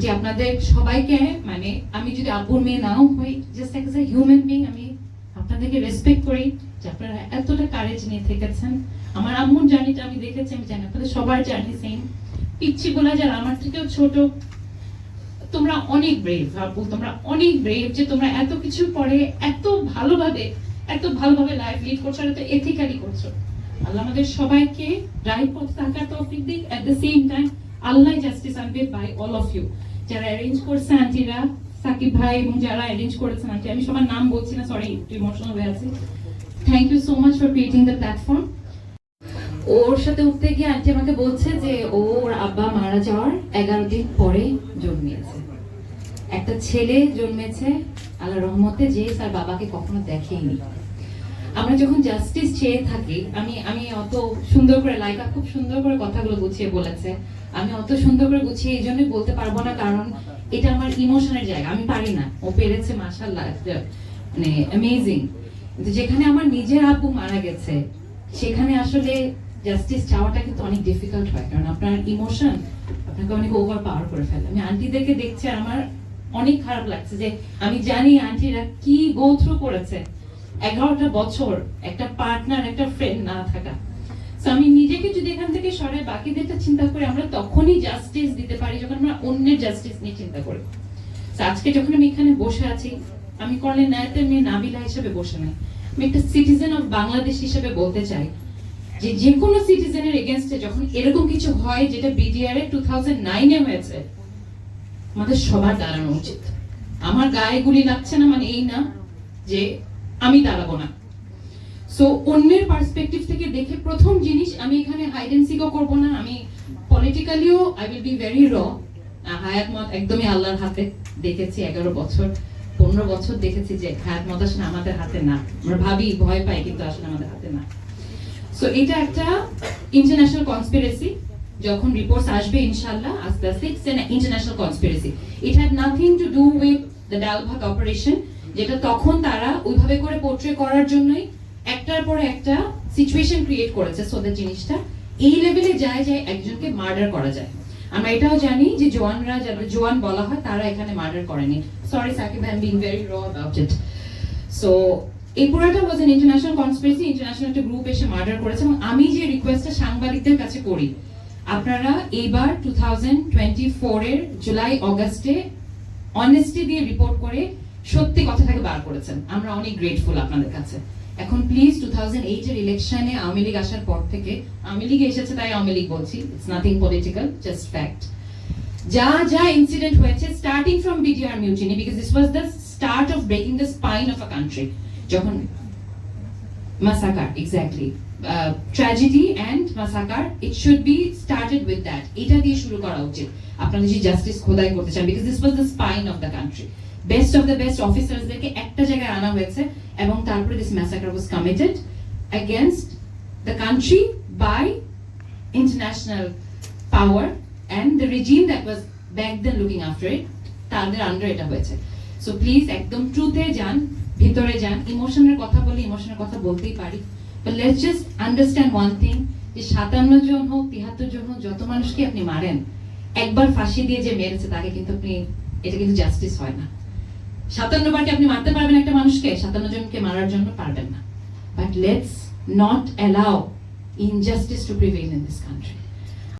Aunty আপনাদের সবাইকে মানে আমি যদি আব্বুর মেয়ে নাও হই just as a human being আমি আপনাদেরকে রেসপেক্ট করি যে আপনারা এতটা কারেজ নিয়ে থেকেছেন। আমার আম্মুর জার্নিটা আমি দেখেছি, আমি জানি আপনাদের সবার জার্নি সেম পিচ্ছি বলা যারা আমার থেকেও ছোট, তোমরা অনেক ব্রেভ আপু তোমরা অনেক ব্রেভ যে তোমরা এত কিছু পরে এত ভালোভাবে এত ভালোভাবে লাইফ লিড করছ এত এথিক্যালি করছ। আল্লাহ আমাদের সবাইকে রাইট পথে থাকার তৌফিক দিক at the same time Allah justice আনবে বাই অল অফ ইউ যারা অ্যারেঞ্জ করছে আন্টিরা সাকিব ভাই এবং যারা অ্যারেঞ্জ করেছেন আন্টি আমি সবার নাম বলছি না সরি একটু ইমোশনাল হয়ে আছি। Thank you so much for creating the platform ওর সাথে উঠতে গিয়ে আন্টি আমাকে বলছে যে, ওর আব্বা মারা যাওয়ার এগারো দিন পরে জন্মিয়েছে। একটা ছেলে জন্মেছে আল্লাহ রহমতে যে তার বাবাকে কখনো দেখেইনি। আমরা যখন জাস্টিস চেয়ে থাকি, আমি আমি অত সুন্দর করে লাইকা খুব সুন্দর করে কথাগুলো গুছিয়ে বলেছে। আমি অত সুন্দর করে গুছিয়ে এই জন্যই বলতে পারব না, কারণ এটা আমার ইমোশনের জায়গা। আমি পারি না। ও পেরেছে মাসাল্লাহ মানে অ্যামেজিং যেখানে আমার নিজের আপু মারা গেছে, সেখানে আসলে জাস্টিস চাওয়াটা কিন্তু অনেক ডিফিকাল্ট হয়। কারণ আপনার ইমোশন আপনাকে অনেক ওভার পাওয়ার করে ফেলে। আমি আন্টিদেরকে দেখছি আমার অনেক খারাপ লাগছে যে, আমি জানি আন্টিরা কি গো থ্রু করেছে। এগারোটা বছর একটা পার্টনার একটা ফ্রেন্ড না থাকা। আমি নিজেকে যদি এখান থেকে সরাই, বাকিদেরটা চিন্তা করে আমরা তখনই জাস্টিস দিতে পারি, যখন আমরা অন্যের জাস্টিস নিয়ে চিন্তা করি। আজকে যখন আমি এখানে বসে আছি, আমি করলে ন্যায়তের মেয়ে নাবিলা হিসেবে বসে নাই। আমি একটা সিটিজেন অফ বাংলাদেশ হিসেবে বলতে চাই, যে যে কোনো সিটিজেনের এগেনস্টে যখন এরকম কিছু হয়, যেটা বিডিআর এ টু থাউজেন্ড নাইনে হয়েছে, আমাদের সবার দাঁড়ানো উচিত। আমার গায়ে গুলি লাগছে না মানে এই না যে আমি দাঁড়াবো না। সো অন্যের পার্সপেক্টিভ থেকে দেখে প্রথম জিনিস আমি এখানে হাইড করব না। আমি পলিটিক্যালিও I will be very raw হায়াত মত একদমই আল্লাহর হাতে দেখেছি, এগারো বছর, পনেরো বছর দেখেছি যে হায়াত মত আসলে আমাদের হাতে না। আমরা ভাবি, ভয় পাই, কিন্তু আসলে আমাদের হাতে না। সো এটা একটা ইন্টারন্যাশনাল কনস্পিরেসি যখন রিপোর্টস আসবে ইনশাল্লাহ আস্তে আস্তে international conspiracy it had nothing to do with the dal bhat operation যেটা তখন তারা ওইভাবে করে পোর্ট্রে করার জন্যই একটার পর একটা সিচুয়েশন ক্রিয়েট করেছে। সোদের জিনিসটা এই লেভেলে যায় যায় একজনকে মার্ডার করা যায়। আমরা এটাও জানি যে জোয়ানরা যারা, জোয়ান বলা হয়, তারা এখানে মার্ডার করেনি। Sorry Sakib I am being very raw about it so এই পুরোটা was an international conspiracy international একটা গ্রুপ এসে মার্ডার করেছে এবং আমি যে রিকোয়েস্টটা সাংবাদিকদের কাছে করি, আপনারা এইবার টু থাউজেন্ড টোয়েন্টি এর জুলাই অগাস্টে অনেস্টি দিয়ে রিপোর্ট করে সত্যি কথাটাকে বার করেছেন। আমরা অনেক গ্রেটফুল আপনাদের কাছে। এখন প্লিজ টু থাউজেন্ড এইটের ইলেকশনে আওয়ামী লীগ আসার পর থেকে, আওয়ামী লীগ এসেছে তাই আওয়ামী লীগ বলছি it's nothing political just fact যা যা ইনসিডেন্ট হয়েছে starting from BDR mutiny because this was the start of breaking the spine of a country যখন massacre exactly tragedy and massacre it should be started with that এটা দিয়ে শুরু করা উচিত। আপনারা যদি জাস্টিস খোদাই করতে চান because this was the spine of the country best of the best অফিসার্সদেরকে একটা জায়গায় আনা হয়েছে এবং তারপরে this massacre was committed against the country by international power and the regime that was back then looking after it, তাদের under এটা হয়েছে। So please একদম ট্রুথে যান, ভিতরে যান ইমোশনের কথা বলে ইমোশনের কথা বলতেই পারি। But let's just understand one thing যে সাতান্ন জন হোক তিয়াত্তর জন হোক, যত মানুষকে আপনি মারেন, একবার ফাঁসি দিয়ে যে মেরেছে, তাকে কিন্তু আপনি, এটা কিন্তু জাস্টিস হয় না। সাতান্ন বারকে আপনি মারতে পারবেন একটা মানুষকে? সাতান্ন জনকে মারার জন্য পারবেন না। But let's not allow injustice to prevail in this country